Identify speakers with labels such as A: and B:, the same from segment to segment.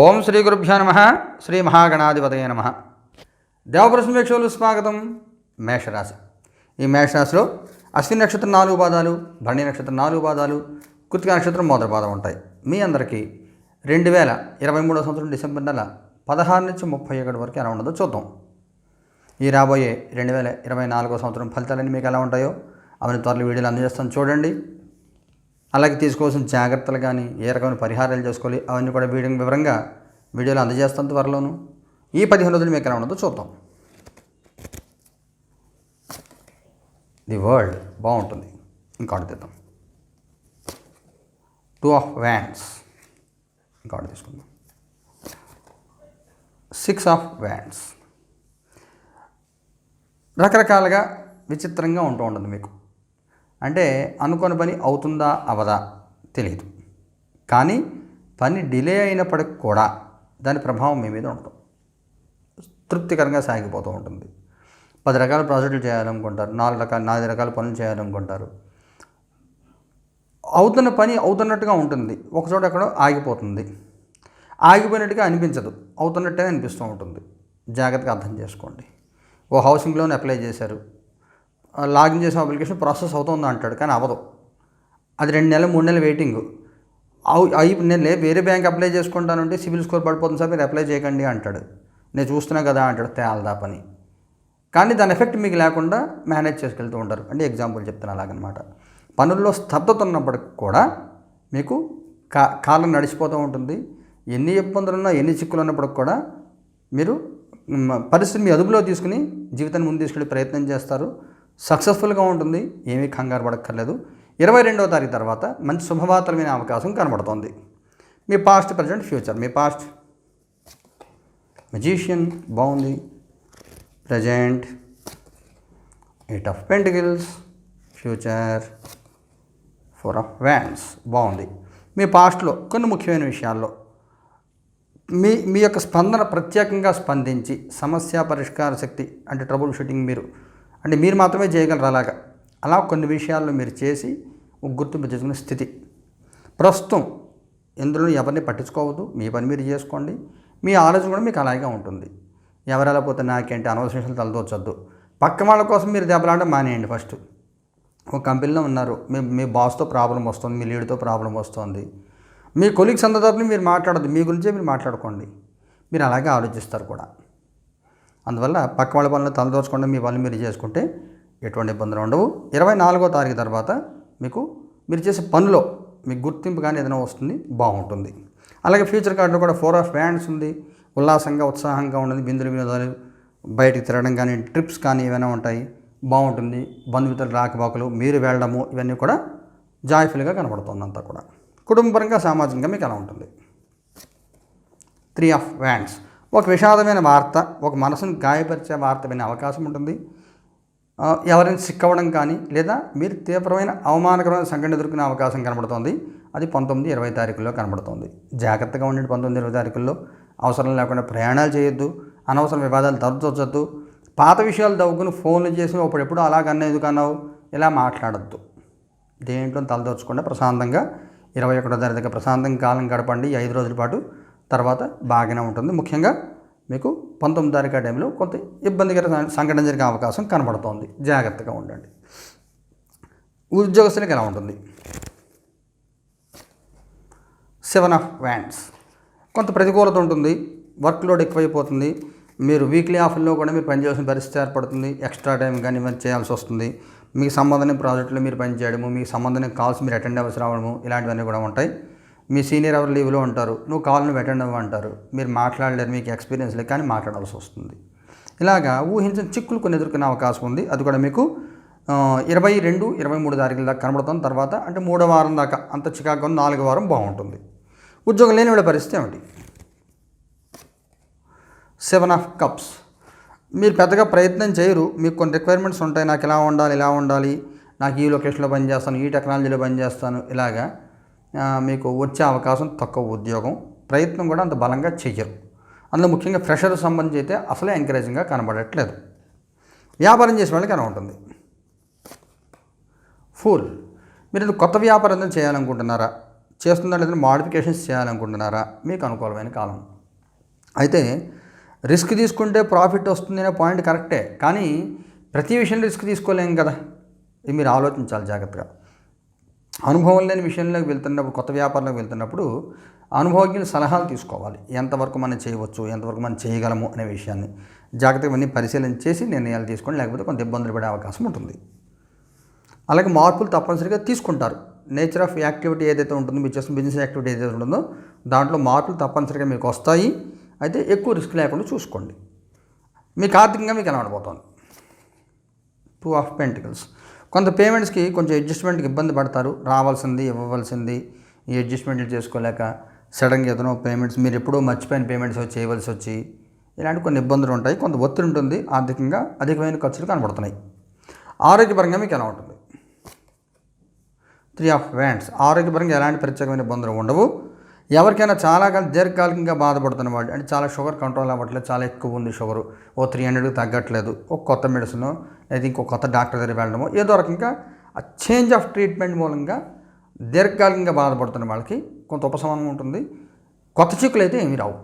A: ఓం శ్రీ గురుభ్యో నమ శ్రీ మహాగణాధిపతయ నమ. దేవప్రసమేక్షలు స్వాగతం మేషరాశి. ఈ మేషరాశిలో అశ్విని నక్షత్రం నాలుగు పాదాలు భరణి నక్షత్రం నాలుగు పాదాలు కృతిక నక్షత్రం మొదటి పాదం ఉంటాయి. మీ అందరికీ రెండు వేల ఇరవై మూడో సంవత్సరం డిసెంబర్ నెల పదహారు నుంచి ముప్పై ఒకటి వరకు ఎలా ఉండదో చూద్దాం. ఈ రాబోయే రెండు వేల ఇరవై నాలుగో సంవత్సరం ఫలితాలన్నీ మీకు ఎలా ఉంటాయో అవన్నీ త్వరలో వీడియోలు అందజేస్తాను. చూడండి. అలాగే తీసుకోవాల్సిన జాగ్రత్తలు కానీ ఏ రకమైన పరిహారాలు చేసుకోవాలి అవన్నీ కూడా వీడియో వివరంగా వీడియోలో అందజేస్తాను త్వరలోను. ఈ పదిహేను రోజులు మీకు ఎలా ఉండదో చూద్దాం. ది వరల్డ్ బాగుంటుంది. ఇంకోటి తీద్దాం. టూ ఆఫ్ వ్యాండ్స్ ఇంకోటి తీసుకుందాం. సిక్స్ ఆఫ్ వ్యాండ్స్ రకరకాలుగా విచిత్రంగా ఉంటూ ఉంటుంది మీకు. అంటే అనుకోని పని అవుతుందా అవదా తెలియదు కానీ పని డిలే అయినప్పటికి కూడా దాని ప్రభావం మీ మీద ఉండదు. తృప్తికరంగా సాగిపోతూ ఉంటుంది. పది రకాల ప్రాజెక్టులు చేయాలనుకుంటారు నాలుగు రకాల నాలుగు రకాల పనులు చేయాలనుకుంటారు. అవుతున్న పని అవుతున్నట్టుగా ఉంటుంది. ఒకచోట ఎక్కడో ఆగిపోతుంది. ఆగిపోయినట్టుగా అనిపించదు. అవుతున్నట్టే అనిపిస్తూ ఉంటుంది. జాగ్రత్తగా అర్థం చేసుకోండి. ఓ హౌసింగ్ లోన్ అప్లై చేశారు. లాగిన్ చేసిన అప్లికేషన్ ప్రాసెస్ అవుతుంది అంటాడు కానీ అవ్వదు. అది రెండు నెలలు మూడు నెలలు వెయిటింగ్ అవు అయి నేను వేరే బ్యాంక్ అప్లై చేసుకుంటానంటే సివిల్ స్కోర్ పడిపోతుంది సార్ మీరు అప్లై చేయకండి అంటాడు. నేను చూస్తున్నా కదా అంటాడు తేలదా పని. కానీ దాని ఎఫెక్ట్ మీకు లేకుండా మేనేజ్ చేసుకెళ్తూ ఉంటారు. అంటే ఎగ్జాంపుల్ చెప్తాను అలాగనమాట. పనుల్లో స్తబ్దత ఉన్నప్పటికి కూడా మీకు కా కాలం నడిచిపోతూ ఉంటుంది. ఎన్ని ఇబ్బందులు ఉన్నా ఎన్ని చిక్కులు ఉన్నప్పటికి కూడా మీరు పరిస్థితి పరిస్థితిని మీ అదుపులో తీసుకుని జీవితాన్ని ముందు తీసుకెళ్ళే ప్రయత్నం చేస్తారు. సక్సెస్ఫుల్గా ఉంటుంది. ఏమీ కంగారు పడక్కర్లేదు. ఇరవై రెండవ తారీఖు తర్వాత మంచి శుభవార్తలు వినే అవకాశం కనబడుతోంది. మీ పాస్ట్ ప్రజెంట్ ఫ్యూచర్. మీ పాస్ట్. మెజీషియన్ బాగుంది present. Eight of pentacles. Future. Four of wands బాగుంది మీ పాస్ట్లో కొన్ని ముఖ్యమైన విషయాల్లో మీ మీ యొక్క స్పందన ప్రత్యేకంగా స్పందించి సమస్య పరిష్కార శక్తి అంటే ట్రబుల్ షూటింగ్ మీరు అంటే మీరు మాత్రమే చేయగలరు అలాగా. అలా కొన్ని విషయాల్లో మీరు చేసి ఒక గుర్తింపు చేసుకునే స్థితి. ప్రస్తుతం ఇందులో ఎవరిని పట్టించుకోవద్దు. మీ పని మీరు చేసుకోండి. మీ ఆలోచన కూడా మీకు అలాగే ఉంటుంది. ఎవరు నాకేంటి అనవసరం విషయాలు తలదోచొద్దు పక్క వాళ్ళ కోసం మీరు దెబ్బలాడడం మానేయండి ఫస్ట్. ఒక కంపెనీలో ఉన్నారు. మీ మీ బాస్తో ప్రాబ్లం వస్తుంది. మీ లీడ్తో ప్రాబ్లం వస్తుంది. మీ కొలీగ్స్ అందరితో మీరు మాట్లాడద్దు. మీ గురించే మీరు మాట్లాడుకోండి. మీరు అలాగే ఆలోచిస్తారు కూడా. అందువల్ల పక్క వాళ్ళ పనులు తలదోచకుండా మీ పనులు మీరు చేసుకుంటే ఎటువంటి ఇబ్బందులు ఉండవు. ఇరవై నాలుగో తారీఖు తర్వాత మీకు మీరు చేసే పనిలో మీకు గుర్తింపు కానీ ఏదైనా వస్తుంది బాగుంటుంది. అలాగే ఫ్యూచర్ కార్డులో కూడా ఫోర్ ఆఫ్ బ్యాండ్స్ ఉంది. ఉల్లాసంగా ఉత్సాహంగా ఉంటుంది బిందులు వినోదాలు బయటికి తిరగడం కానీ ట్రిప్స్ కానీ ఏమైనా ఉంటాయి బాగుంటుంది. బంధుమిత్రులు రాకబాకులు మీరు వెళ్ళడము ఇవన్నీ కూడా జాయ్ఫుల్గా కనబడుతుంది అంతా కూడా. కుటుంబపరంగా సామాజికంగా మీకు ఎలా ఉంటుంది. త్రీ ఆఫ్ వ్యాండ్స్ ఒక విషాదమైన వార్త ఒక మనసును గాయపరిచే వార్త వినే అవకాశం ఉంటుంది. ఎవరైనా సిక్కవడం కానీ లేదా మీరు తీవ్రమైన అవమానకరమైన సంఘటన ఎదుర్కొనే అవకాశం కనబడుతోంది. అది పంతొమ్మిది ఇరవై తారీఖుల్లో కనబడుతోంది. జాగ్రత్తగా ఉండండి పంతొమ్మిది ఇరవై తారీఖుల్లో. అవసరం లేకుండా ప్రయాణాలు చేయొద్దు. అనవసర వివాదాలు తరచొచ్చొద్దు పాత విషయాలు దవ్వుకుని ఫోన్లు చేసి అప్పుడెప్పుడు అలాగన్నా ఎందుకు అన్నావు? ఇలా మాట్లాడద్దు. దేంట్లో తలదోచకుండా ప్రశాంతంగా ఇరవై ఒకటో తారీఖు ప్రశాంతంగా కాలం గడపండి. ఐదు రోజుల పాటు తర్వాత బాగానే ఉంటుంది. ముఖ్యంగా మీకు పంతొమ్మిది తారీఖు టైంలో కొంత ఇబ్బందికర సంఘటన జరిగే అవకాశం కనబడుతోంది. జాగ్రత్తగా ఉండండి. ఉద్యోగస్తులకు ఎలా ఉంటుంది? Seven of wands. కొంత ప్రతికూలత ఉంటుంది. వర్క్ లోడ్ ఎక్కువైపోతుంది. మీరు వీక్లీ ఆఫ్లో కూడా మీరు పనిచేయాల్సిన పరిస్థితి ఏర్పడుతుంది. ఎక్స్ట్రా టైం కానీ మీరు చేయాల్సి వస్తుంది. మీకు సంబంధమైన ప్రాజెక్టులో మీరు పనిచేయడము మీకు సంబంధమైన కాల్స్ మీరు అటెండ్ అవ్వాల్సి రావడము ఇలాంటివన్నీ కూడా ఉంటాయి. మీ సీనియర్ ఎవరు లీవ్లో ఉంటారు నువ్వు కాల్ నువ్వు అటెండ్ అవ్వంటారు మీరు మాట్లాడలేరు మీకు ఎక్స్పీరియన్స్ లేదు కానీ మాట్లాడాల్సి వస్తుంది. ఇలాగా ఊహించిన చిక్కులు కొన్ని ఎదుర్కొనే అవకాశం ఉంది. అది కూడా మీకు ఇరవై రెండు ఇరవై మూడు తారీఖుల దాకా కనబడుతుంది తర్వాత అంటే మూడో వారం దాకా అంత చికాకు నాలుగో వారం బాగుంటుంది. ఉద్యోగం లేని వాళ్ళ పరిస్థితి ఏమిటి? Seven of cups. మీరు పెద్దగా ప్రయత్నం చేయరు. మీకు కొన్ని రిక్వైర్మెంట్స్ ఉంటాయి. నాకు ఇలా ఉండాలి ఇలా ఉండాలి. నాకు ఈ లొకేషన్లో పనిచేస్తాను ఈ టెక్నాలజీలో పనిచేస్తాను ఇలాగా. మీకు వచ్చే అవకాశం తక్కువ ఉద్యోగం ప్రయత్నం కూడా అంత బలంగా చెయ్యరు. అందులో ముఖ్యంగా ఫ్రెషర్ సంబంధించి అయితే అసలే ఎంకరేజింగ్గా కనబడట్లేదు. వ్యాపారం చేసే వాళ్ళకి ఎలా ఉంటుంది? ఫుల్ మీరు కొత్త వ్యాపారం ఏదైనా చేయాలనుకుంటున్నారా? చేస్తున్నారా లేదంటే మాడిఫికేషన్స్ చేయాలనుకుంటున్నారా? మీకు అనుకూలమైన కాలం. అయితే రిస్క్ తీసుకుంటే ప్రాఫిట్ వస్తుంది అనే పాయింట్ కరెక్టే కానీ ప్రతి విషయంలో రిస్క్ తీసుకోలేం కదా? ఇది మీరు ఆలోచించాలి జాగ్రత్తగా. అనుభవం లేని విషయంలోకి వెళ్తున్నప్పుడు కొత్త వ్యాపారంలోకి వెళ్తున్నప్పుడు అనుభవజ్ఞుల సలహాలు తీసుకోవాలి. ఎంతవరకు మనం చేయవచ్చు ఎంతవరకు మనం చేయగలము అనే విషయాన్ని జాగ్రత్తగా అన్నీ పరిశీలన చేసి నిర్ణయాలు తీసుకోండి లేకపోతే కొంత ఇబ్బందులు పడే అవకాశం ఉంటుంది. అలాగే మార్పులు తప్పనిసరిగా తీసుకుంటారు. నేచర్ ఆఫ్ యాక్టివిటీ ఏదైతే ఉంటుందో మీరు చేసిన బిజినెస్ యాక్టివిటీ ఏదైతే ఉంటుందో దాంట్లో మార్పులు తప్పనిసరిగా మీకు వస్తాయి. అయితే ఎక్కువ రిస్క్ లేకుండా చూసుకోండి. మీకు ఆర్థికంగా మీకు ఎలా ఉండబోతోంది టూ ఆఫ్ పెంటికల్స్ కొంత పేమెంట్స్కి కొంచెం అడ్జస్ట్మెంట్కి ఇబ్బంది పడతారు. రావాల్సింది ఇవ్వవలసింది. ఈ అడ్జస్ట్మెంట్లు చేసుకోలేక సడన్గా ఏదైనా పేమెంట్స్ మీరు ఎప్పుడూ మర్చిపోయిన పేమెంట్స్ చేయవలసి వచ్చి ఇలాంటి కొన్ని ఇబ్బందులు ఉంటాయి. కొంత ఒత్తిడి ఉంటుంది. ఆర్థికంగా అధికమైన ఖర్చులు కనబడుతున్నాయి. ఆరోగ్యపరంగా మీకు ఎలా ఉంటుంది? త్రీ ఆఫ్ వ్యాండ్స్ ఆరోగ్యపరంగా ఎలాంటి ప్రత్యేకమైన ఇబ్బందులు ఉండవు. ఎవరికైనా చాలా కాలం దీర్ఘకాలికంగా బాధపడుతున్న వాళ్ళు అంటే చాలా షుగర్ కంట్రోల్ అవ్వట్లేదు చాలా ఎక్కువ ఉంది షుగర్ ఓ త్రీ హండ్రెడ్కి తగ్గట్లేదు ఒక కొత్త మెడిసిన్ లేదా ఇంకో కొత్త డాక్టర్ దగ్గర వెళ్ళడము ఏదో రకంగా ఆ చేంజ్ ఆఫ్ ట్రీట్మెంట్ మూలంగా దీర్ఘకాలికంగా బాధపడుతున్న వాళ్ళకి కొంత ఉపశమనం ఉంటుంది. కొత్త చిక్కులు అయితే ఏమీ రావు.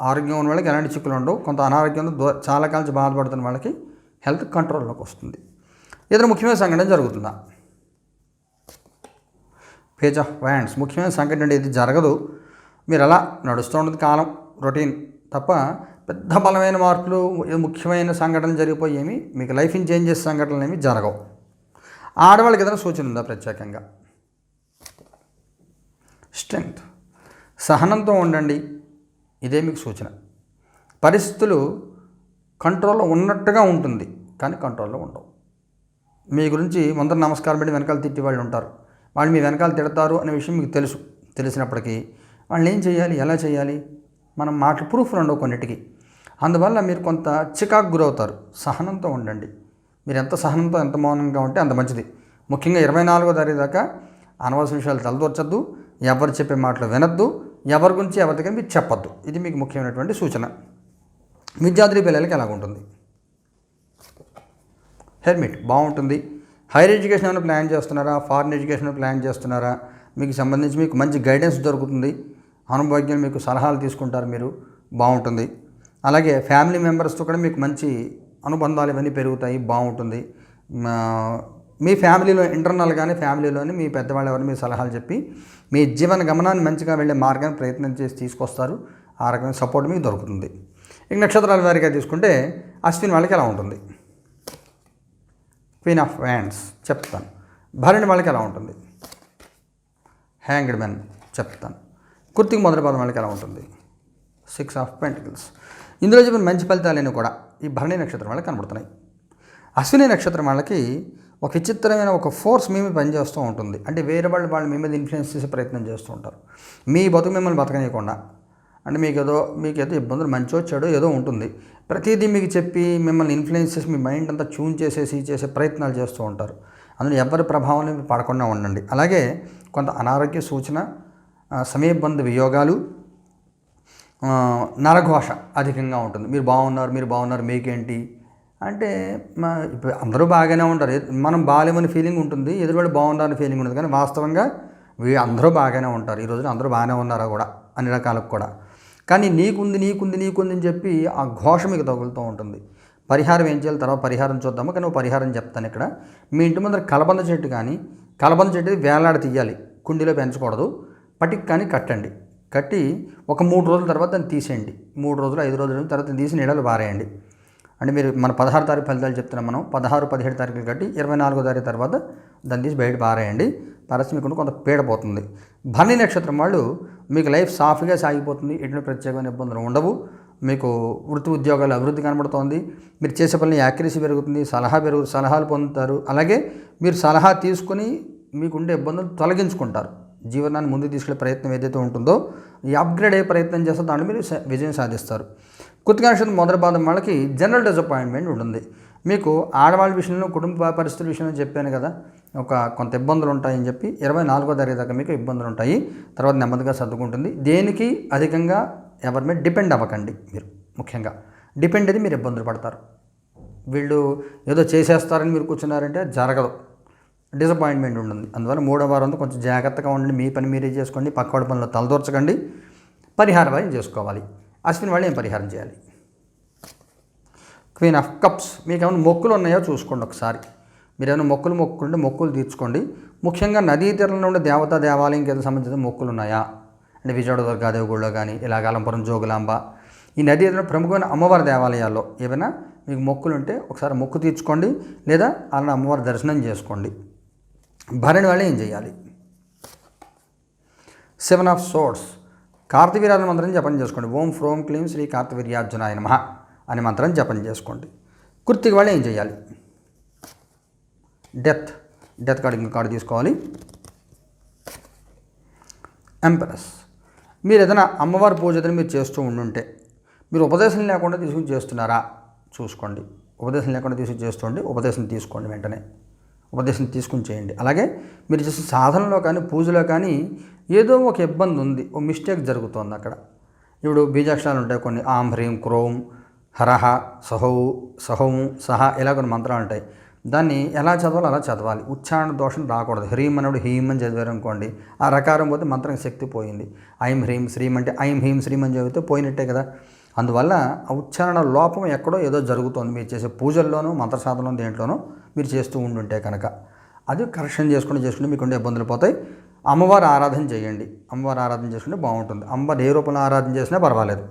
A: ఆరోగ్యం ఉన్న వాళ్ళకి ఎలాంటి చిక్కులు ఉండవు. కొంత అనారోగ్యంతో దూ చాలా కాలం బాధపడుతున్న వాళ్ళకి హెల్త్ కంట్రోల్లోకి వస్తుంది. ఏదైనా ముఖ్యమైన సంఘటన జరుగుతుందా? పేజ్ ఆఫ్ వ్యాండ్స్ ముఖ్యమైన సంఘటన అంటే ఇది జరగదు. మీరు అలా నడుస్తూ ఉంటుంది కాలం రొటీన్ తప్ప పెద్ద బలమైన మార్పులు ముఖ్యమైన సంఘటనలు జరిగిపోయేవి మీకు లైఫ్ని చేంజ్ చేసే సంఘటనలు ఏమి జరగవు. ఆడవాళ్ళకి ఏదైనా సూచన ఉందా ప్రత్యేకంగా? స్ట్రెంగ్త్ సహనంతో ఉండండి. ఇదే మీకు సూచన. పరిస్థితులు కంట్రోల్లో ఉన్నట్టుగా ఉంటుంది కానీ కంట్రోల్లో ఉండవు. మీ గురించి ముందర నమస్కారం పెట్టి వెనకాల తిట్టి వాళ్ళు ఉంటారు. వాళ్ళు మీ వెనకాల తిడతారు అనే విషయం మీకు తెలుసు తెలిసినప్పటికీ. వాళ్ళని ఏం చేయాలి ఎలా చేయాలి? మనం మాటలు ప్రూఫ్లు ఉండవు కొన్నిటికి. అందువల్ల మీరు కొంత చికాకు గురవుతారు. సహనంతో ఉండండి. మీరు ఎంత సహనంతో ఎంత మౌనంగా ఉంటే అంత మంచిది. ముఖ్యంగా ఇరవై నాలుగో తారీఖు దాకా అనవసర విషయాలు తలదూర్చద్దు. ఎవరు చెప్పే మాటలు వినద్దు. ఎవరి గురించి ఎవరికైనా మీరు చెప్పద్దు. ఇది మీకు ముఖ్యమైనటువంటి సూచన. విద్యార్థి పిల్లలకి ఎలాగుంటుంది? హెల్మెట్ బాగుంటుంది. హైయర్ ఎడ్యుకేషన్ ఏమైనా ప్లాన్ చేస్తున్నారా? ఫారెన్ ఎడ్యుకేషన్ ప్లాన్ చేస్తున్నారా? మీకు సంబంధించి మీకు మంచి గైడెన్స్ దొరుకుతుంది. అనుభవజ్ఞులు మీకు సలహాలు తీసుకుంటారు మీరు. బాగుంటుంది. అలాగే ఫ్యామిలీ మెంబర్స్తో కూడా మీకు మంచి అనుబంధాలు ఇవన్నీ పెరుగుతాయి. బాగుంటుంది. మా- మీ ఫ్యామిలీలో ఇంటర్నల్గానే ఫ్యామిలీలోనే మీ పెద్దవాళ్ళు ఎవరు మీ సలహాలు చెప్పి మీ జీవన గమనాన్ని మంచిగా వెళ్ళే మార్గాన్ని ప్రయత్నం చేసి తీసుకొస్తారు. ఆ రకమైన సపోర్ట్ మీకు దొరుకుతుంది. ఇక నక్షత్రాల వారిగా తీసుకుంటే అశ్విన్ వాళ్ళకి ఎలా ఉంటుంది? క్వీన్ ఆఫ్ వ్యాండ్స్ చెప్తాను. భరణి వాళ్ళకి ఎలా ఉంటుంది? హ్యాంగ్డ్ మెన్ చెప్తాను. కుర్తికి మొదటి పదం వాళ్ళకి ఎలా ఉంటుంది? Six of pentacles. ఇందులో చెప్పిన మంచి ఫలితాలన్నీ కూడా ఈ భరణి నక్షత్రం వాళ్ళకి కనబడుతున్నాయి. అశ్విని నక్షత్రం వాళ్ళకి ఒక విచిత్రమైన ఒక ఫోర్స్ మీ మీద పనిచేస్తూ ఉంటుంది. అంటే వేరే వాళ్ళు వాళ్ళు మీ మీద ఇన్ఫ్లుయెన్స్ చేసే ప్రయత్నం చేస్తూ ఉంటారు. మీ బతుకు మిమ్మల్ని బతకనీయకుండా అంటే మీకు ఏదో మీకు ఏదో ఇబ్బందులు మంచో చెడో ఏదో ఉంటుంది. ప్రతిదీ మీకు చెప్పి మిమ్మల్ని ఇన్ఫ్లుయెన్స్ చేసి మీ మైండ్ అంతా ట్యూన్ చేసేసి చేసే ప్రయత్నాలు చేస్తూ ఉంటారు. అందులో ఎవరి ప్రభావం పడకుండా ఉండండి. అలాగే కొంత అనారోగ్య సూచన సమయబంధ వియోగాలు నరఘోష అధికంగా ఉంటుంది. మీరు బాగున్నారు మీరు బాగున్నారు మీకేంటి? అంటే మా ఇప్పుడు అందరూ బాగానే ఉంటారు. మనం బాగాలేమని ఫీలింగ్ ఉంటుంది ఎదురువాడు బాగున్నారని ఫీలింగ్ ఉంటుంది కానీ వాస్తవంగా వీ అందరూ బాగానే ఉంటారు. ఈ రోజున అందరూ బాగానే ఉన్నారా కూడా అన్ని రకాలకు కూడా. కానీ నీకుంది నీకుంది నీకుంది అని చెప్పి ఆ ఘోష మీకు తగులుతూ ఉంటుంది. పరిహారం ఏం చేయాలి? తర్వాత పరిహారం చూద్దాము. కానీ పరిహారం చెప్తాను ఇక్కడ. మీ ఇంటి ముందర కలబంద చెట్టు కానీ కలబంద చెట్టు వేలాడ తీయాలి. కుండీలో పెంచకూడదు. పటిక్ కానీ కట్టండి. కట్టి ఒక మూడు రోజుల తర్వాత దాన్ని తీసేయండి. మూడు రోజులు ఐదు రోజుల తర్వాత తీసి నీడలు పారేయండి అంటే మీరు మన పదహారు తారీఖు ఫలితాలు చెప్తున్నాం మనం. పదహారు పదిహేడు తారీఖులు కట్టి ఇరవై నాలుగో తారీఖు తర్వాత దాన్ని తీసి బయట పారేయండి. పారేస్తే మీకు కొంత పీడపోతుంది భరణి నక్షత్రం వాళ్ళు మీకు లైఫ్ సాఫీగా సాగిపోతుంది. ఎటువంటి ప్రత్యేకమైన ఇబ్బందులు ఉండవు. మీకు వృత్తి ఉద్యోగాలు అభివృద్ధి కనబడుతోంది. మీరు చేసే పనులు యాక్యురసీ పెరుగుతుంది. సలహా పెరుగు సలహాలు పొందుతారు. అలాగే మీరు సలహా తీసుకుని మీకుండే ఇబ్బందులు తొలగించుకుంటారు. జీవనాన్ని ముందుకు తీసుకెళ్ళే ప్రయత్నం ఏదైతే ఉంటుందో ఈ అప్గ్రేడ్ అయ్యే ప్రయత్నం చేస్తే దాన్ని మీరు విజయం సాధిస్తారు. కృతిక మొదటి పాదం వాళ్ళకి జనరల్ డిసప్పాయింట్మెంట్ ఉంటుంది. మీకు ఆడవాళ్ళ విషయంలో కుటుంబ పరిస్థితుల విషయంలో చెప్పాను కదా ఒక కొంత ఇబ్బందులు ఉంటాయని చెప్పి ఇరవై నాలుగో తారీఖు దాకా మీకు ఇబ్బందులు ఉంటాయి. తర్వాత నెమ్మదిగా సర్దుకుంటుంది. దేనికి? అధికంగా ఎవరి మీద డిపెండ్ అవ్వకండి మీరు ముఖ్యంగా. డిపెండ్ అయితే మీరు ఇబ్బందులు పడతారు. వీళ్ళు ఏదో చేసేస్తారని మీరు కూర్చున్నారంటే జరగదు. డిసప్పాయింట్మెంట్ ఉంటుంది. అందువల్ల మూడో వారంతో కొంచెం జాగ్రత్తగా ఉండండి. మీ పని మీరే చేసుకోండి. పక్కవాడి పనిలో తలదూర్చకండి. పరిహారం చేసుకోవాలి. అశ్విన్ వాళ్ళు ఏం పరిహారం చేయాలి? క్వీన్ ఆఫ్ కప్స్ మీకు ఏమైనా మొక్కులు ఉన్నాయో చూసుకోండి ఒకసారి. మీరు ఏమైనా మొక్కులు మొక్కుంటే మొక్కులు తీర్చుకోండి. ముఖ్యంగా నదీ తీరంలో ఉండే దేవతా దేవాలయంకి ఏదో సంబంధించిన మొక్కులు ఉన్నాయా? అంటే విజయవాడ దుర్గాదేవిగూడలో కానీ ఇలా అలంపురం జోగులాంబ. ఈ నదీ తీరంలో ప్రముఖమైన అమ్మవారి దేవాలయాల్లో ఏమైనా మీకు మొక్కులు ఉంటే ఒకసారి మొక్కు తీర్చుకోండి. లేదా అలా అమ్మవారి దర్శనం చేసుకోండి. భరణి వాళ్ళు ఏం చేయాలి? సెవెన్ ఆఫ్ సోర్స్ కార్తవీర్యాజ మంత్రం జపం చేసుకోండి. ఓం ఫ్రోం క్లీం శ్రీ కార్తవీర్యార్జునాయ నమ అనే మంత్రం జపం చేసుకోండి. కుర్తికి వాళ్ళు ఏం చేయాలి? డెత్. డెత్ కార్డు ఇంకో కార్డు తీసుకోవాలి. ఎంప్రెస్. మీరు ఏదైనా అమ్మవారి పూజ ఏదైనా మీరు చేస్తూ ఉండుంటే మీరు ఉపదేశం లేకుండా తీసుకుని చేస్తున్నారా? చూసుకోండి. ఉపదేశం లేకుండా తీసుకుని చేస్తుంటే ఉపదేశం తీసుకోండి వెంటనే. ఉపదేశం తీసుకుని చేయండి. అలాగే మీరు చేసిన సాధనలో కానీ పూజలో కానీ ఏదో ఒక ఇబ్బంది ఉంది. ఓ మిస్టేక్ జరుగుతోంది అక్కడ. ఇప్పుడు బీజాక్షరాలు ఉంటాయి కొన్ని. ఆం హ్రీం క్రోం హరహ సహౌ సహౌ సహ ఇలా కొన్ని మంత్రాలు ఉంటాయి. దాన్ని ఎలా చదవాలో అలా చదవాలి. ఉచ్చారణ దోషం రాకూడదు. హ్రీం అన్నప్పుడు హీం అని చదివారు అనుకోండి. ఆ రకారం పోతే మంత్రం శక్తి పోయింది. ఐం హ్రీం శ్రీం అంటే ఐం హీం శ్రీం అని చదివితే పోయినట్టే కదా. అందువల్ల ఆ ఉచ్చారణ లోపం ఎక్కడో ఏదో జరుగుతోంది. మీరు చేసే పూజల్లోనూ మంత్ర సాధనలో దేంట్లోనూ మీరు చేస్తూ ఉండుంటే కనుక అది కరెక్షన్ చేసుకుంటూ చేసుకుంటే మీకు ఉండే ఇబ్బందులు పోతాయి. అమ్మవారి ఆరాధన చేయండి. అమ్మవారి ఆరాధన చేసుకుంటే బాగుంటుంది. అమ్మవారు ఏ రూపంలో ఆరాధన చేసినా పర్వాలేదు.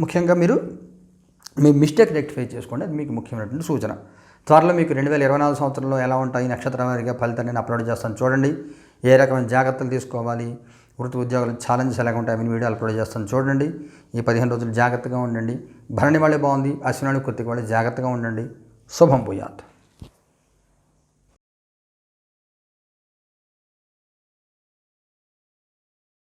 A: ముఖ్యంగా మీరు మీ మిస్టేక్ రెక్టిఫై చేసుకోండి. అది మీకు ముఖ్యమైనటువంటి సూచన. త్వరలో మీకు రెండు వేల ఇరవై నాలుగు సంవత్సరంలో ఎలా ఉంటాయి నక్షత్రం వారిగా ఫలితాన్ని నేను అప్లోడ్ చేస్తాను చూడండి. ఏ రకమైన జాగ్రత్తలు తీసుకోవాలి? వృత్తి ఉద్యోగాలు ఛాలెంజెస్ ఎలాగ ఉంటాయి అవన్నీ వీడియో అప్లోడ్ చేస్తాను. చూడండి ఈ పదిహేను రోజులు జాగ్రత్తగా ఉండండి. భరణి వాళ్ళే బాగుంది అశ్వినాడు కృతికి వాళ్ళే జాగ్రత్తగా ఉండండి. శుభం పోయాత్